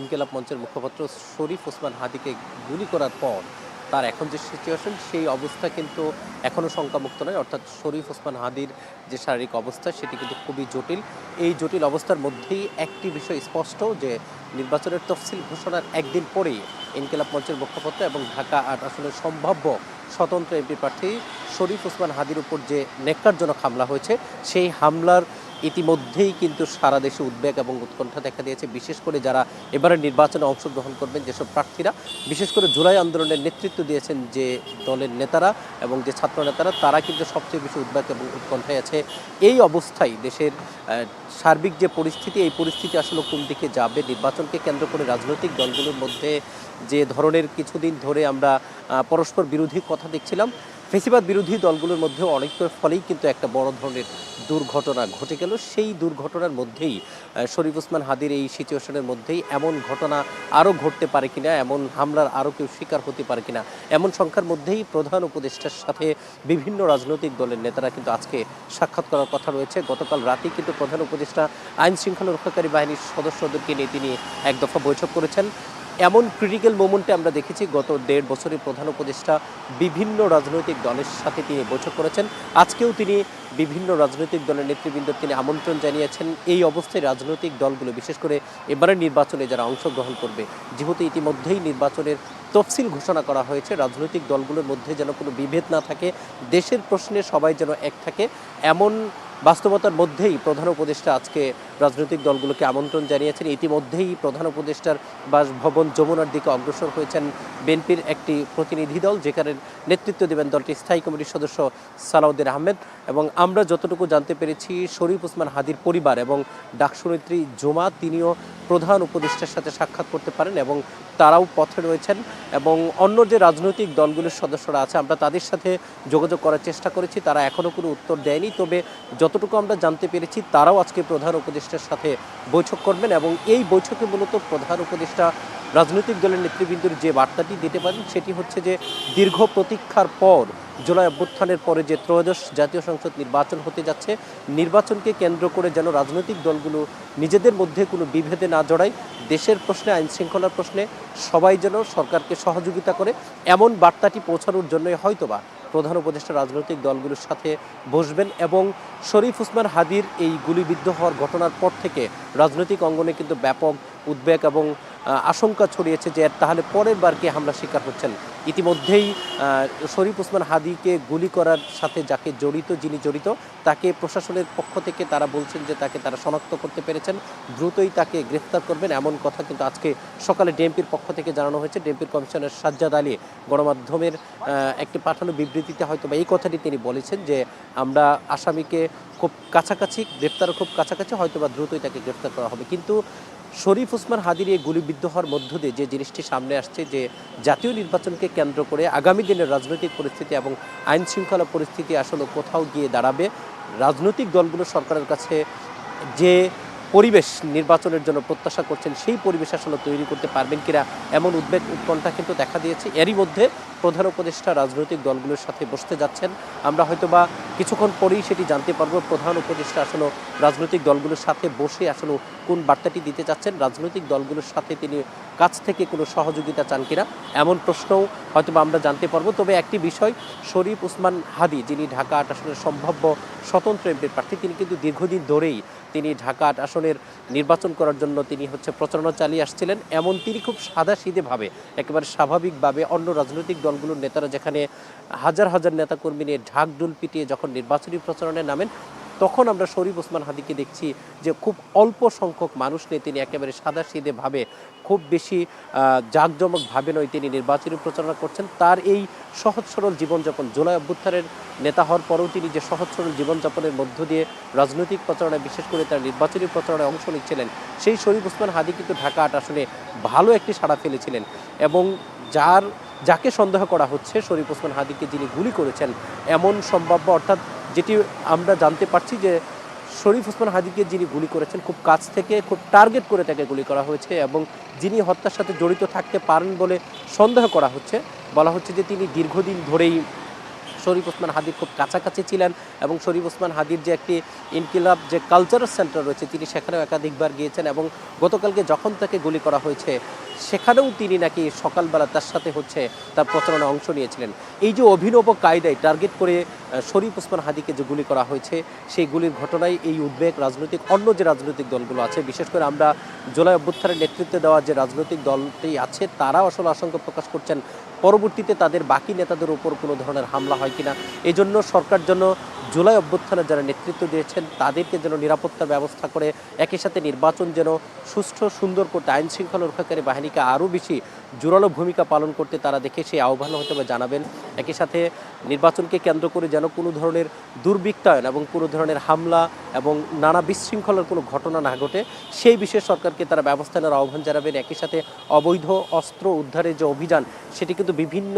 ইনকেলাব মঞ্চের মুখপাত্র শরীফ ওসমান হাদিকে গুলি করার পর তার এখন যে সিচুয়েশন সেই অবস্থা কিন্তু এখনও শঙ্কামুক্ত নয়। অর্থাৎ শরীফ ওসমান হাদির যে শারীরিক অবস্থা, সেটি কিন্তু খুবই জটিল। এই জটিল অবস্থার মধ্যেই একটি বিষয় স্পষ্ট, যে নির্বাচনের তফসিল ঘোষণার একদিন পরেই ইনকেলাব মঞ্চের মুখপাত্র এবং ঢাকা আট আসলে সম্ভাব্য স্বতন্ত্র এমপি প্রার্থী শরীফ ওসমান হাদির উপর যে নেককারজনক হামলা হয়েছে, সেই হামলার ইতিমধ্যেই কিন্তু সারা দেশে উদ্বেগ এবং উৎকণ্ঠা দেখা দিয়েছে, বিশেষ করে যারা এবারে নির্বাচনে অংশগ্রহণ করবেন যেসব প্রার্থীরা। বিশেষ করে জুলাই আন্দোলনের নেতৃত্ব দিয়েছেন যে দলের নেতারা এবং যে ছাত্র নেতারা, তারা কিন্তু সবচেয়ে বেশি উদ্বেগ এবং উৎকণ্ঠায় আছে। এই অবস্থায় দেশের সার্বিক যে পরিস্থিতি, এই পরিস্থিতি আসলে কোন দিকে যাবে? নির্বাচনকে কেন্দ্র করে রাজনৈতিক দলগুলোর মধ্যে যে ধরনের কিছুদিন ধরে আমরা পরস্পর বিরোধী কথা দেখছিলাম ফেসিবাদ বিরোধী দলগুলোর মধ্যে অনেকের ফলেই কিন্তু একটা বড় ধরনের দুর্ঘটনা ঘটে গেল। সেই দুর্ঘটনার মধ্যেই শরীফ ওসমান হাদির এই সিচুয়েশনের মধ্যেই এমন ঘটনা আরও ঘটতে পারে কিনা, এমন হামলার আরও কেউ শিকার হতে পারে কিনা, এমন সংখ্যার মধ্যেই প্রধান উপদেষ্টার সাথে বিভিন্ন রাজনৈতিক দলের নেতারা কিন্তু আজকে সাক্ষাৎ করার কথা রয়েছে। গতকাল রাতেই কিন্তু প্রধান উপদেষ্টা আইন শৃঙ্খলা রক্ষাকারী বাহিনীর সদস্যদেরকে নিয়ে তিনি এক দফা বৈঠক করেছেন। এমন ক্রিটিক্যাল মোমেন্টে আমরা দেখেছি, গত দেড় বছরের প্রধান উপদেষ্টা বিভিন্ন রাজনৈতিক দলের সাথে তিনি বৈঠক করেছেন। আজকেও তিনি বিভিন্ন রাজনৈতিক দলের নেতৃবৃন্দ তিনি আমন্ত্রণ জানিয়েছেন। এই অবস্থায় রাজনৈতিক দলগুলো, বিশেষ করে এবারের নির্বাচনে যারা অংশগ্রহণ করবে, যেহেতু ইতিমধ্যেই নির্বাচনের তফসিল ঘোষণা করা হয়েছে, রাজনৈতিক দলগুলোর মধ্যে যেন কোনো বিভেদ না থাকে, দেশের প্রশ্নে সবাই যেন এক থাকে। এমন বাস্তবতার মধ্যেই প্রধান উপদেষ্টা আজকে রাজনৈতিক দলগুলোকে আমন্ত্রণ জানিয়েছেন। ইতিমধ্যেই প্রধান উপদেষ্টার বাসভবন যমুনার দিকে অগ্রসর হয়েছেন বিএনপির একটি প্রতিনিধি দল, যেখানে নেতৃত্ব দেবেন দলটির স্থায়ী কমিটির সদস্য সালাউদ্দিন আহমেদ। এবং আমরা যতটুকু জানতে পেরেছি, শরীফ ওসমান হাদির পরিবার এবং ডাকসুনেত্রী জুমা, তিনিও প্রধান উপদেষ্টার সাথে সাক্ষাৎ করতে পারেন এবং তারাও পথে রয়েছেন। এবং অন্য যে রাজনৈতিক দলগুলোর সদস্যরা আছে, আমরা তাদের সাথে যোগাযোগ করার চেষ্টা করেছি। তারা এখনও কোনো উত্তর দেয়নি। তবে যতটুকু আমরা জানতে পেরেছি, তারাও আজকে প্রধান উপদেষ্টার সাথে বৈঠক করবেন এবং এই বৈঠকে মূলত প্রধান উপদেষ্টা রাজনৈতিক দলের নেতৃবৃন্দর যে বার্তাটি দিতে পারেন, সেটি হচ্ছে যে দীর্ঘ প্রতীক্ষার পর জুলাই অভ্যুত্থানের পরে যে ত্রয়োদশ জাতীয় সংসদ নির্বাচন হতে যাচ্ছে, নির্বাচনকে কেন্দ্র করে যেন রাজনৈতিক দলগুলো নিজেদের মধ্যে কোনো বিভেদে না জড়ায়, দেশের প্রশ্নে আইন শৃঙ্খলার প্রশ্নে সবাই যেন সরকারকে সহযোগিতা করে, এমন বার্তাটি পৌঁছানোর জন্যই হয়তোবা প্রধান উপদেষ্টা রাজনৈতিক দলগুলোর সাথে বসবেন এবং শরীফ উসমান হাদির এই গুলিবিদ্ধ হওয়ার ঘটনার পর থেকে রাজনৈতিক অঙ্গনে কিন্তু ব্যাপক উদ্বেগ এবং আশঙ্কা ছড়িয়েছে যে তাহলে পরের বার কে হামলা শিকার হচ্ছেন। ইতিমধ্যেই শরীফ উসমান হাদিকে গুলি করার সাথে যাকে জড়িত, যিনি জড়িত, তাকে প্রশাসনের পক্ষ থেকে তারা বলছেন যে তাকে তারা শনাক্ত করতে পেরেছেন। দ্রুতই তাকে গ্রেফতার করবেন। এমন কথা কিন্তু আজকে সকালে ডিএমপির পক্ষ থেকে জানানো হয়েছে। ডিএমপির কমিশনার সাজ্জাদ আলী গণমাধ্যমের একটি পাঠানো বিবৃতিতে হয়তো বা এই কথাটি তিনি বলেছেন যে আমরা আসামিকে খুব কাছাকাছি গ্রেফতার খুব কাছাকাছি হয়তো বা দ্রুতই তাকে গ্রেফতার করা হবে। কিন্তু শরীফ উসমান হাদির এই গুলিবিদ্ধ হওয়ার মধ্য দিয়ে যে জিনিসটি সামনে আসছে, যে জাতীয় নির্বাচনকে কেন্দ্র করে আগামী দিনের রাজনৈতিক পরিস্থিতি এবং আইন শৃঙ্খলা পরিস্থিতি আসলে কোথাও গিয়ে দাঁড়াবে, রাজনৈতিক দলগুলো সরকারের কাছে যে পরিবেশ নির্বাচনের জন্য প্রত্যাশা করছেন, সেই পরিবেশ আসলে তৈরি করতে পারবেন কিনা এমন উদ্বেগ উৎকণ্ঠা কিন্তু দেখা দিয়েছে। এরই মধ্যে প্রধান উপদেষ্টা রাজনৈতিক দলগুলোর সাথে বসতে যাচ্ছেন। আমরা হয়তোবা কিছুক্ষণ পরেই সেটি জানতে পারব। প্রধান উপদেষ্টা আসলে রাজনৈতিক দলগুলোর সাথে বসে আসলে কোন বার্তাটি দিতে চাচ্ছেন রাজনৈতিক দলগুলোর সাথে তিনি কাছ থেকে কোনো সহযোগিতা চান কিনা? এমন প্রশ্নও হয়তোবা আমরা জানতে পারব। তবে একটি বিষয়, শরীফ উসমান হাদি, যিনি ঢাকা আট সম্ভাব্য স্বতন্ত্র এমপির প্রার্থী, তিনি কিন্তু দীর্ঘদিন ধরেই তিনি ঢাকা আসনের নির্বাচন করার জন্য তিনি হচ্ছে প্রচারণা চালিয়ে আসছিলেন। এমন তিনি খুব সাদা সিধেভাবে একেবারে স্বাভাবিকভাবে অন্য রাজনৈতিক দলগুলোর নেতারা যেখানে হাজার হাজার নেতাকর্মী নিয়ে ঢাক ঢুল পিটিয়ে যখন নির্বাচনী প্রচারণায় নামেন তখন আমরা শরীফ ওসমান হাদিকে দেখছি যে খুব অল্প সংখ্যক মানুষ নিয়ে তিনি একেবারে সাদা ভাবে, খুব বেশি জাঁকজমকভাবে নয় তিনি নির্বাচনী প্রচারণা করছেন। তার এই সহজ সরল জীবনযাপন জুলাই অভ্যুত্থানের নেতা হওয়ার পরেও তিনি যে সহজ সরল জীবনযাপনের মধ্য দিয়ে রাজনৈতিক প্রচারণায়, বিশেষ করে তার নির্বাচনী প্রচারণায় অংশ নিচ্ছিলেন, সেই শরীফ ওসমান হাদি কিন্তু ঢাকা আট আসনে ভালো একটি সাড়া ফেলেছিলেন এবং যার, যাকে সন্দেহ করা হচ্ছে, শরীফ ওসমান হাদিকে যিনি গুলি করেছেন, এমন সম্ভাব্য, অর্থাৎ যেটি আমরা জানতে পারছি যে শরীফ ওসমান হাদিকে যিনি গুলি করেছেন, খুব কাছ থেকে, খুব টার্গেট করে তাকে গুলি করা হয়েছে এবং যিনি হত্যার সাথে জড়িত থাকতে পারেন বলে সন্দেহ করা হচ্ছে। বলা হচ্ছে যে তিনি দীর্ঘদিন ধরেই শরীফ ওসমান হাদির খুব কাছাকাছি ছিলেন এবং শরীফ ওসমান হাদির যে একটি ইনকিলাব, যে কালচারাল সেন্টার রয়েছে, তিনি সেখানেও একাধিকবার গিয়েছেন এবং গতকালকে যখন তাকে গুলি করা হয়েছে, সেখানেও তিনি নাকি সকালবেলা তার সাথে হচ্ছে তার প্রচারণায় অংশ নিয়েছিলেন। এই যে অভিনব কায়দায় টার্গেট করে শরীফ ওসমান হাদিকে যে গুলি করা হয়েছে, সেই গুলির ঘটনায় এই উদ্বেগ রাজনৈতিক, অন্য যে রাজনৈতিক দলগুলো আছে, বিশেষ করে আমরা জুলাই অভ্যুত্থানের নেতৃত্বে দেওয়া যে রাজনৈতিক দলটি আছে তারা আসলে আশঙ্কা প্রকাশ করছেন, পরবর্তীতে তাদের বাকি নেতাদের উপর কোনো ধরনের হামলা হয় কিনা। এই জন্য সরকার জন্য জুলাই অভ্যুত্থানের যারা নেতৃত্ব দিয়েছেন, তাদেরকে যেন নিরাপত্তার ব্যবস্থা করে, একই সাথে নির্বাচন যেন সুষ্ঠু, সুন্দর করতে, আইন শৃঙ্খলা রক্ষাকারী বাহিনীকে আরও বেশি জোরালো ভূমিকা পালন করতে তারা দেখে সেই আহ্বান হয়তো বা জানাবেন। একই সাথে নির্বাচনকে কেন্দ্র করে যেন কোনো ধরনের দুর্বৃত্তায়ন এবং কোনো ধরনের হামলা এবং নানা বিশৃঙ্খলার কোনো ঘটনা না ঘটে, সেই বিষয়ে সরকারকে তারা ব্যবস্থা নেওয়ার আহ্বান জানাবেন। একই সাথে অবৈধ অস্ত্র উদ্ধারের যে অভিযান, সেটি কিন্তু বিভিন্ন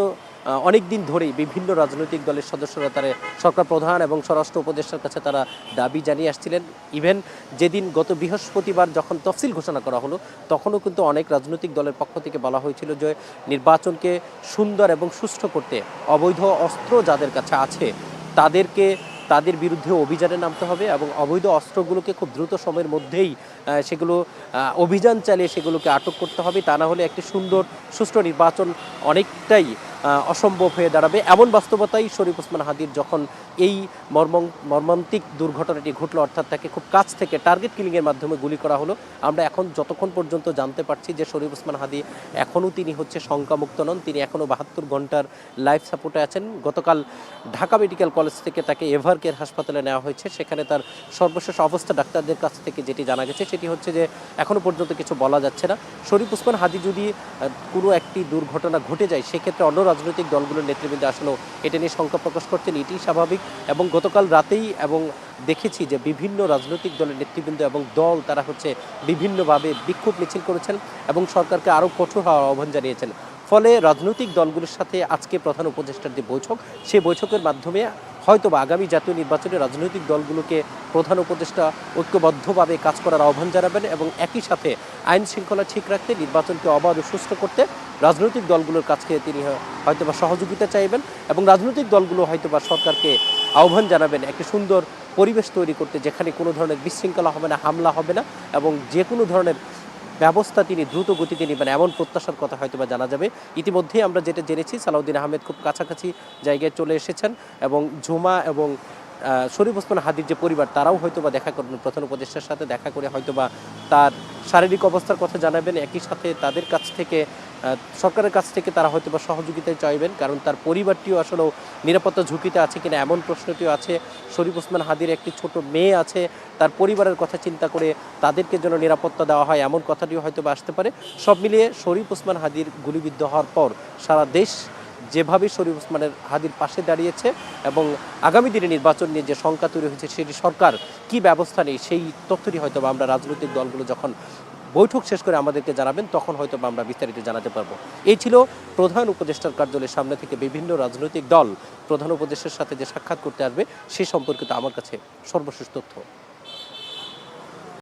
অনেক দিন ধরেই বিভিন্ন রাজনৈতিক দলের সদস্যরা তারা সরকার প্রধান এবং স্বরাষ্ট্র উপদেষ্টার কাছে তারা দাবি জানিয়ে আসছিলেন। ইভেন যেদিন গত বৃহস্পতিবার যখন তফসিল ঘোষণা করা হলো, তখনও কিন্তু অনেক রাজনৈতিক দলের পক্ষ থেকে বলা হয়েছিল যে নির্বাচনকে সুন্দর এবং সুষ্ঠু করতে অবৈধ অস্ত্র যাদের কাছে আছে তাদেরকে তাদের বিরুদ্ধে অভিযানে নামতে হবে এবং অবৈধ অস্ত্রগুলোকে খুব দ্রুত সময়ের মধ্যেই সেগুলো অভিযান চালিয়ে সেগুলোকে আটক করতে হবে। তা না হলে একটি সুন্দর, সুষ্ঠু নির্বাচন অনেকটাই অসম্ভব হয়ে দাঁড়াবে। এমন বাস্তবতাই শরীফ ওসমান হাদির যখন এই মর্মং, মর্মান্তিক দুর্ঘটনাটি ঘটলো, অর্থাৎ তাকে খুব কাছ থেকে টার্গেট কিলিংয়ের মাধ্যমে গুলি করা হলো, আমরা এখন যতক্ষণ পর্যন্ত জানতে পারছি যে শরীফ ওসমান হাদি এখনও তিনি হচ্ছে শঙ্কামুক্ত নন, তিনি এখনও বাহাত্তর ঘণ্টার লাইফ সাপোর্টে আছেন। গতকাল ঢাকা মেডিকেল কলেজ থেকে তাকে এভার কেয়ার হাসপাতালে নেওয়া হয়েছে। সেখানে তার সর্বশেষ অবস্থা ডাক্তারদের কাছ থেকে যেটি জানা গেছে, সেটি হচ্ছে যে এখনও পর্যন্ত কিছু বলা যাচ্ছে না। শরীফ ওসমান হাদি যদি কোনো একটি দুর্ঘটনা ঘটে যায়, সেক্ষেত্রে অন্য রাজনৈতিক দলগুলোর নেতৃবৃন্দ আসলেও এটা নিয়ে শঙ্কা প্রকাশ করছেন এটি স্বাভাবিক। এবং গতকাল রাতেই এবং দেখেছি যে বিভিন্ন রাজনৈতিক দলের নেতৃবৃন্দ এবং দল তারা হচ্ছে বিভিন্নভাবে বিক্ষোভ মিছিল করেছেন এবং সরকারকে আরও কঠোর হওয়ার আহ্বান জানিয়েছেন। ফলে রাজনৈতিক দলগুলোর সাথে আজকে প্রধান উপদেষ্টার যে বৈঠক সেই বৈঠকের মাধ্যমে হয়তো বা আগামী জাতীয় নির্বাচনে রাজনৈতিক দলগুলোকে প্রধান উপদেষ্টা ঐক্যবদ্ধভাবে কাজ করার আহ্বান জানাবেন এবং একই সাথে আইন শৃঙ্খলা ঠিক রাখতে, নির্বাচনকে অবাধ সুস্থ করতে রাজনৈতিক দলগুলোর কাছে তিনি হয়তোবা সহযোগিতা চাইবেন এবং রাজনৈতিক দলগুলো হয়তোবা সরকারকে আহ্বান জানাবেন একটি সুন্দর পরিবেশ তৈরি করতে যেখানে কোনো ধরনের বিশৃঙ্খলা হবে না, হামলা হবে না এবং যে কোনো ধরনের ব্যবস্থা তিনি দ্রুত গতিতে নেবেন এমন প্রত্যাশার কথা হয়তো বা জানা যাবে। ইতিমধ্যেই আমরা যেটা জেনেছি, সালাউদ্দিন আহমেদ খুব কাছাকাছি জায়গায় চলে এসেছেন এবং ঝুমা এবং শরীফ ওসমান হাদির যে পরিবার, তারাও হয়তো বা দেখা করবেন। প্রধান উপদেষ্টার সাথে দেখা করে হয়তো বা তার শারীরিক অবস্থার কথা জানাবেন। একই সাথে তাদের কাছ থেকে সরকারের কাছ থেকে তারা হয়তো বা সহযোগিতায় চাইবেন, কারণ তার পরিবারটিও আসলেও নিরাপত্তা ঝুঁকিতে আছে কিনা এমন প্রশ্নটিও আছে। শরীফ ওসমান হাদির একটি ছোট মেয়ে আছে, তার পরিবারের কথা চিন্তা করে তাদেরকে যেন নিরাপত্তা দেওয়া হয় এমন কথাটিও হয়তো বা আসতে পারে। সব মিলিয়ে শরীফ ওসমান হাদির গুলিবিদ্ধ হওয়ার পর সারা দেশ যেভাবে শরীফ ওসমানের হাদির পাশে দাঁড়িয়েছে এবং আগামী দিনে নির্বাচন নিয়ে যে শঙ্কা তৈরি হয়েছে, সেটি সরকার কি ব্যবস্থা নেই সেই তথ্যটি হয়তো বা আমরা রাজনৈতিক দলগুলো যখন বৈঠক শেষ করে আমাদেরকে জানাবেন, তখন হয়তো আমরা বিস্তারিত জানাতে পারব। এই ছিল প্রধান উপদেষ্টার কার্যালয়ের সামনে থেকে বিভিন্ন রাজনৈতিক দল। প্রধান উপদেষ্টার সাথে যে সাক্ষাৎ করতে আসবে, সে সম্পর্কিত আমার কাছে সর্বশেষ তথ্য।